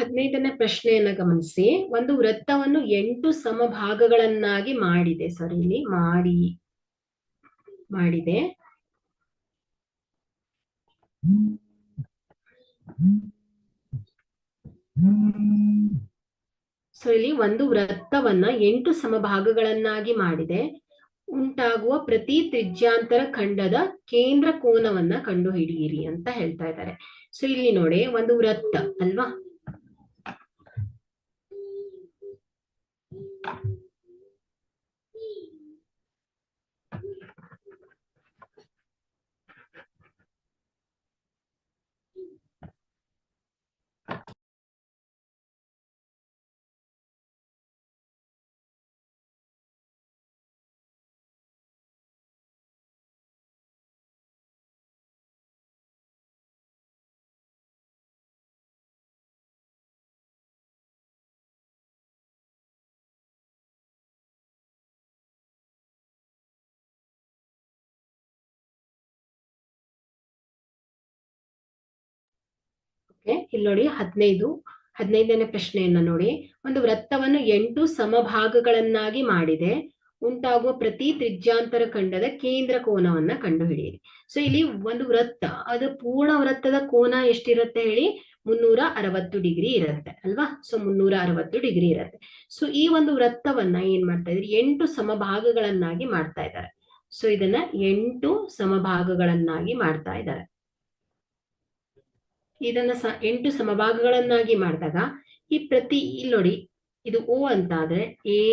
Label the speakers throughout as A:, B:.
A: ಹದಿನೈದನೇ ಪ್ರಶ್ನೆಯನ್ನ ಗಮನಿಸಿ. ಒಂದು ವೃತ್ತವನ್ನು ಎಂಟು ಸಮಭಾಗಗಳನ್ನಾಗಿ ಮಾಡಿದೆ. ಸಾರಿ ಇಲ್ಲಿ ಮಾಡಿ, ಮಾಡಿದೆ. ಸೊ ಇಲ್ಲಿ ಒಂದು ವೃತ್ತವನ್ನ ಎಂಟು ಸಮಭಾಗಗಳನ್ನಾಗಿ ಮಾಡಿದೆ. ಉಂಟಾಗುವ ಪ್ರತಿ ತ್ರಿಜ್ಯಾಂತರ ಖಂಡದ ಕೇಂದ್ರ ಕೋನವನ್ನ ಕಂಡುಹಿಡಿಯಿರಿ ಅಂತ ಹೇಳ್ತಾ ಇದ್ದಾರೆ. ಸೊ ಇಲ್ಲಿ ನೋಡಿ, ಒಂದು ವೃತ್ತ ಅಲ್ವಾ? ಇಲ್ಲಿ ನೋಡಿ ಹದಿನೈದು, ಹದಿನೈದನೇ ಪ್ರಶ್ನೆಯನ್ನ ನೋಡಿ. ಒಂದು ವೃತ್ತವನ್ನು ಎಂಟು ಸಮಭಾಗಗಳನ್ನಾಗಿ ಮಾಡಿದೆ. ಉಂಟಾಗುವ ಪ್ರತಿ ತ್ರಿಜ್ಯಾಂತರ ಖಂಡದ ಕೇಂದ್ರ ಕೋನವನ್ನ ಕಂಡುಹಿಡಿಯಿರಿ. ಸೊ ಇಲ್ಲಿ ಒಂದು ವೃತ್ತ, ಅದು ಪೂರ್ಣ ವೃತ್ತದ ಕೋನ ಎಷ್ಟಿರುತ್ತೆ ಹೇಳಿ? ಮುನ್ನೂರ ಅರವತ್ತು ಡಿಗ್ರಿ ಇರುತ್ತೆ ಅಲ್ವಾ? ಸೊ ಮುನ್ನೂರ ಅರವತ್ತು ಡಿಗ್ರಿ ಇರುತ್ತೆ. ಸೊ ಈ ಒಂದು ವೃತ್ತವನ್ನ ಏನ್ ಮಾಡ್ತಾ ಇದ್ರಿ ಎಂಟು ಸಮಭಾಗಗಳನ್ನಾಗಿ ಮಾಡ್ತಾ ಇದ್ದಾರೆ. ಸೊ ಇದನ್ನ ಎಂಟು ಸಮಭಾಗಗಳನ್ನಾಗಿ ಮಾಡ್ತಾ ಇದ್ದಾರೆ. ಇದನ್ನ ಸ, ಎಂಟು ಸಮಭಾಗಗಳನ್ನಾಗಿ ಮಾಡಿದಾಗ ಈ ಪ್ರತಿ ಇಲ್ಲಿ ನೋಡಿ, ಇದು ಓ ಅಂತ ಆದ್ರೆ A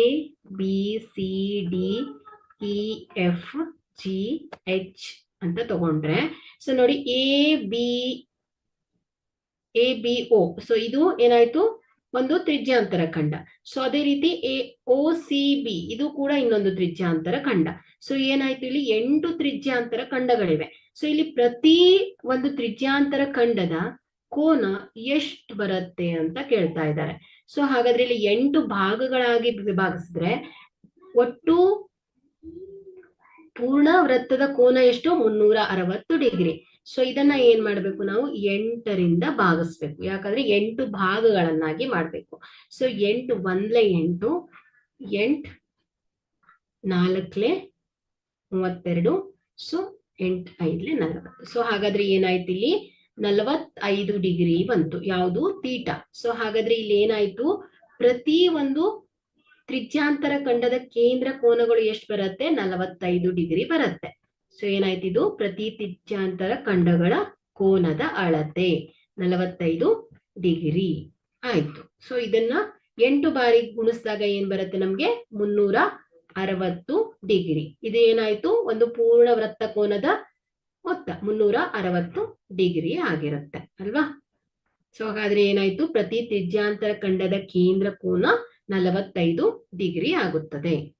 A: B C D E F G H ಅಂತ ತಗೊಂಡ್ರೆ ಸೊ ನೋಡಿ A B A B O so ಇದು ಏನಾಯ್ತು? ಒಂದು ತ್ರಿಜ್ಯಾಂತರ ಖಂಡ. ಸೊ ಅದೇ ರೀತಿ ಎ ಓ ಸಿ ಬಿ ಇದು ಕೂಡ ಇನ್ನೊಂದು ತ್ರಿಜ್ಯಾಂತರ ಖಂಡ. ಸೊ ಏನಾಯ್ತು ಇಲ್ಲಿ? ಎಂಟು ತ್ರಿಜ್ಯಾಂತರ ಖಂಡಗಳಿವೆ. ಸೊ ಇಲ್ಲಿ ಪ್ರತಿ ಒಂದು ತ್ರಿಜ್ಯಾಂತರ ಖಂಡದ ಕೋನ ಎಷ್ಟು ಬರುತ್ತೆ ಅಂತ ಕೇಳ್ತಾ ಇದ್ದಾರೆ. ಸೊ ಹಾಗಾದ್ರೆ ಇಲ್ಲಿ ಎಂಟು ಭಾಗಗಳಾಗಿ ವಿಭಾಗಿಸಿದ್ರೆ ಒಟ್ಟು ಪೂರ್ಣ ವೃತ್ತದ ಕೋನ ಎಷ್ಟು? ಮುನ್ನೂರ ಅರವತ್ತು ಡಿಗ್ರಿ. ಸೊ ಇದನ್ನ ಏನ್ ಮಾಡ್ಬೇಕು ನಾವು? ಎಂಟರಿಂದ ಭಾಗಿಸ್ಬೇಕು. ಯಾಕಂದ್ರೆ ಎಂಟು ಭಾಗಗಳನ್ನಾಗಿ ಮಾಡ್ಬೇಕು. ಸೊ ಎಂಟು ಒಂದ್ಲೆ ಎಂಟು ಎಂಟು ನಾಲ್ಕಲೆ ಮೂವತ್ತೆರಡು. ಸೊ ಎಂಟ್ ಐದ್ಲೆ ನಲವತ್ತು. ಸೊ ಹಾಗಾದ್ರೆ ಏನಾಯ್ತು ಇಲ್ಲಿ? ನಲವತ್ತೈದು ಡಿಗ್ರಿ ಬಂತು. ಯಾವುದು? ತೀಟ ಸೊ ಹಾಗಾದ್ರೆ ಇಲ್ಲಿ ಏನಾಯ್ತು? ಪ್ರತಿ ಒಂದು ತ್ರಿಜ್ಯಾಂತರ ಖಂಡದ ಕೇಂದ್ರ ಕೋನಗಳು ಎಷ್ಟು ಬರುತ್ತೆ? ನಲವತ್ತೈದು ಡಿಗ್ರಿ ಬರುತ್ತೆ. ಸೊ ಏನಾಯ್ತು ಇದು? ಪ್ರತಿ ತ್ರಿಜ್ಯಾಂತರ ಖಂಡಗಳ ಕೋನದ ಅಳತೆ. ನಲವತ್ತೈದು ಡಿಗ್ರಿ ಆಯ್ತು. ಸೊ ಇದನ್ನ ಎಂಟು ಬಾರಿ ಗುಣಿಸಿದಾಗ ಏನ್ ಬರುತ್ತೆ ನಮ್ಗೆ? ಮುನ್ನೂರ ಅರವತ್ತು ಡಿಗ್ರಿ. ಇದು ಏನಾಯ್ತು ಒಂದು ಪೂರ್ಣ ವೃತ್ತ ಕೋನದ ಮೊತ್ತ, ಮುನ್ನೂರ ಅರವತ್ತು ಡಿಗ್ರಿ ಆಗಿರುತ್ತೆ, ಅಲ್ವಾ? ಸೊ ಹಾಗಾದ್ರೆ ಏನಾಯ್ತು? ಪ್ರತಿ ತ್ರಿಜ್ಯಾಂತರ ಖಂಡದ ಕೇಂದ್ರ ಕೋನ ನಲವತ್ತೈದು ಡಿಗ್ರಿ ಆಗುತ್ತದೆ.